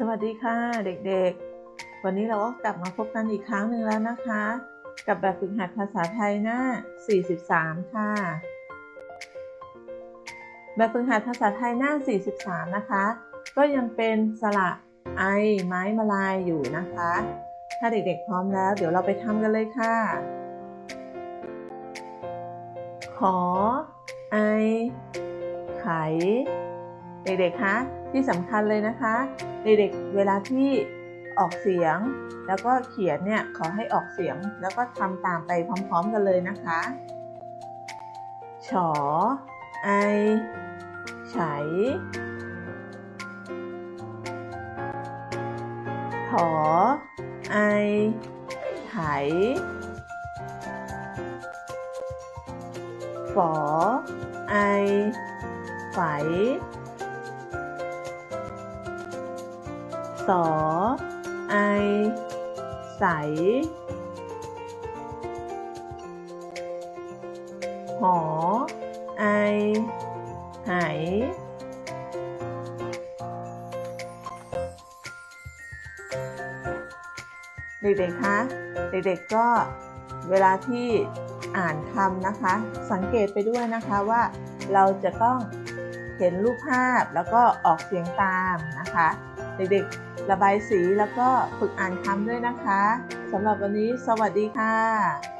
สวัสดีค่ะเด็กๆ วันนี้เราก็กลับมาพบกันอีกครั้งหนึ่งแล้วนะคะ กับแบบฝึกหัดภาษาไทยหน้า 43 ค่ะ แบบฝึกหัดภาษาไทยหน้า 43 นะคะ ก็ยังเป็นสระไอไม้มาลายอยู่นะคะ ถ้าเด็กๆพร้อมแล้ว เดี๋ยวเราไปทำกันเลยค่ะ ขอ ไอ ไข เด็กๆคะที่สำคัญเลยนะคะ เด็กๆเวลาที่ออกเสียง แล้วก็เขียนเนี่ยขอให้ออกเสียงแล้วก็ทำตามไปพร้อมๆกันเลยนะคะฉอไอไฉถอไอไถฝอไอไฝ สอ ไอ ใส หอ ไอ ไหเด็กๆ คะ เด็กๆ ก็เวลาที่อ่านคำนะคะ สังเกตไปด้วยนะคะว่าเราจะต้องเห็นรูปภาพแล้วก็ออกเสียงตามนะคะ เด็กๆ ระบายสีแล้วก็ฝึกอ่านคำด้วยนะคะสำหรับวันนี้สวัสดีค่ะ